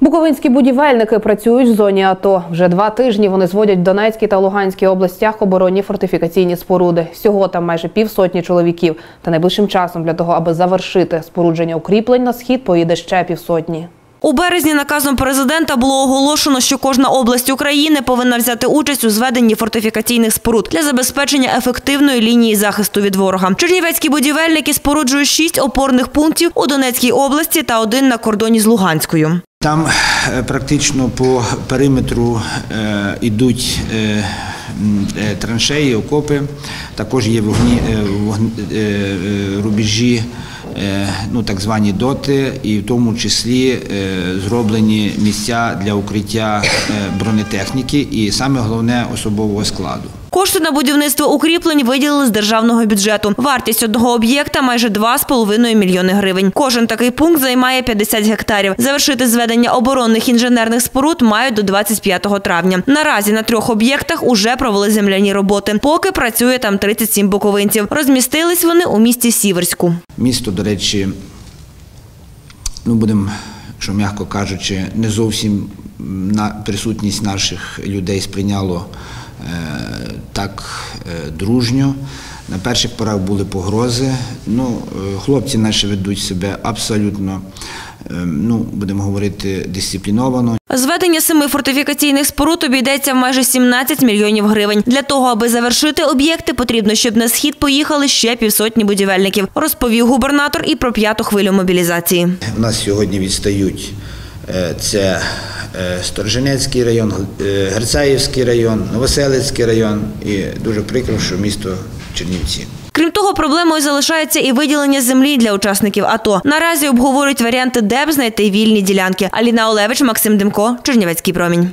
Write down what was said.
Буковинські будівельники працюють в зоні АТО. Вже два тижні вони зводять в Донецькій та Луганській областях оборонні фортифікаційні споруди. Всього там майже півсотні чоловіків. Та найближчим часом для того, аби завершити спорудження укріплень на схід, поїде ще півсотні. У березні наказом президента було оголошено, що кожна область України повинна взяти участь у зведенні фортифікаційних споруд для забезпечення ефективної лінії захисту від ворога. Чернівецькі будівельники споруджують шість опорних пунктів у Донецькій області та один на кордоні з Луганською. Там е, практично по периметру йдуть е, е, траншеї, окопи, також є вогні, вогн- рубежі, ну, так звані доти, і в тому числі е, зроблені місця для укриття е, бронетехніки і саме головне особового складу. Кошти на будівництво укріплень виділили з державного бюджету. Вартість одного об'єкта майже 2,5 мільйони гривень. Кожен такий пункт займає 50 гектарів. Завершити зведення оборонних інженерних споруд мають до 25 травня. Наразі на трьох об'єктах уже провели земляні роботи. Поки працює там 37 буковинців. Розмістились вони у місті Сіверську. Місто, до речі, ну будемо, що м'яко кажучи, не зовсім на присутність наших людей сприйняло е, так е, дружньо. На перших порах були погрози. Ну, е, хлопці наші ведуть себе абсолютно, е, ну, будемо говорити, дисципліновано. Зведення семи фортифікаційних споруд обійдеться в майже 17 мільйонів гривень. Для того, аби завершити об'єкти, потрібно, щоб на схід поїхали ще півсотні будівельників, розповів губернатор і про п'яту хвилю мобілізації. У нас сьогодні відстають це Сторженецький район, е, Герцаївський район, Новоселицький район і дуже прикро, що місто Чернівці. Крім того, проблемою залишається і виділення землі для учасників АТО. Наразі обговорюють варіанти, де б знайти вільні ділянки. Аліна Олевич, Максим Демко, Чернівецький промінь.